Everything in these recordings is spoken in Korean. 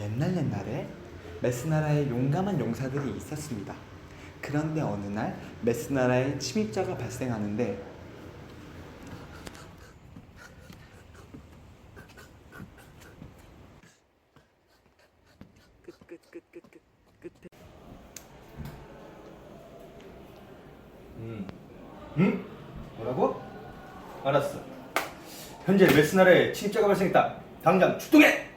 옛날 옛날에 메스나라에 용감한 용사들이 있었습니다. 그런데 어느 날 메스나라에 침입자가 발생하는데 음. 알았어. 현재 메스나라에 침입자가 발생했다. 당장 출동해!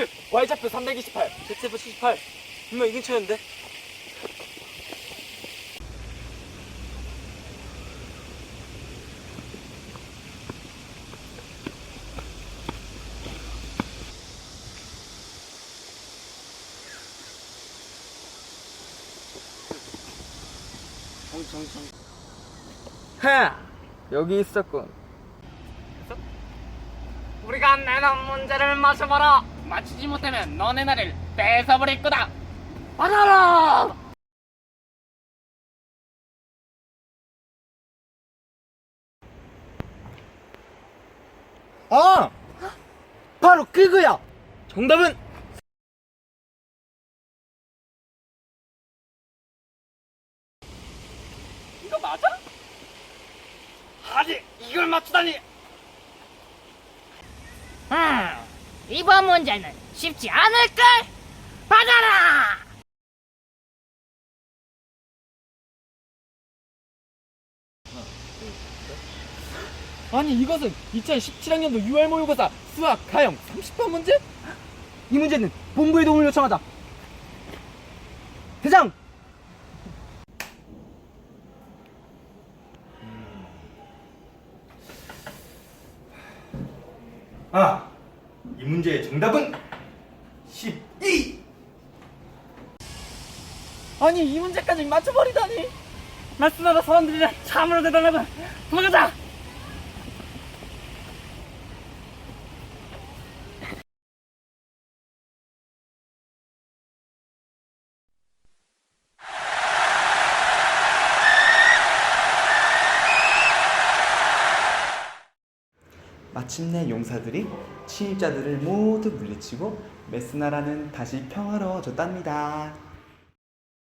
27, Y좌표 328, Z좌표 78. 분명 이 근처였는데. 해 여기 있었군. 우리가 내는 문제를 맞춰봐라 맞히지 못하면 너네 나를 뺏어버릴 거다 받아라 아! 바로 그거야! 정답은 이거 맞아? 아니 이걸 맞추다니 음 이번 문제는 쉽지 않을걸 받아라 아니 이것은 2017학년도 6월 모의고사 수학 가형 30번 문제? 이 문제는 본부의 도움을 요청하자 대장! 아! 이 문제의 정답은 12! 아니 이 문제까지 맞춰버리다니 말씀하다 사람들이랑 참으로 대단하다 도망가자 마침내 용사들이 침입자들을 모두 물리치고 메스나라는 다시 평화로워졌답니다.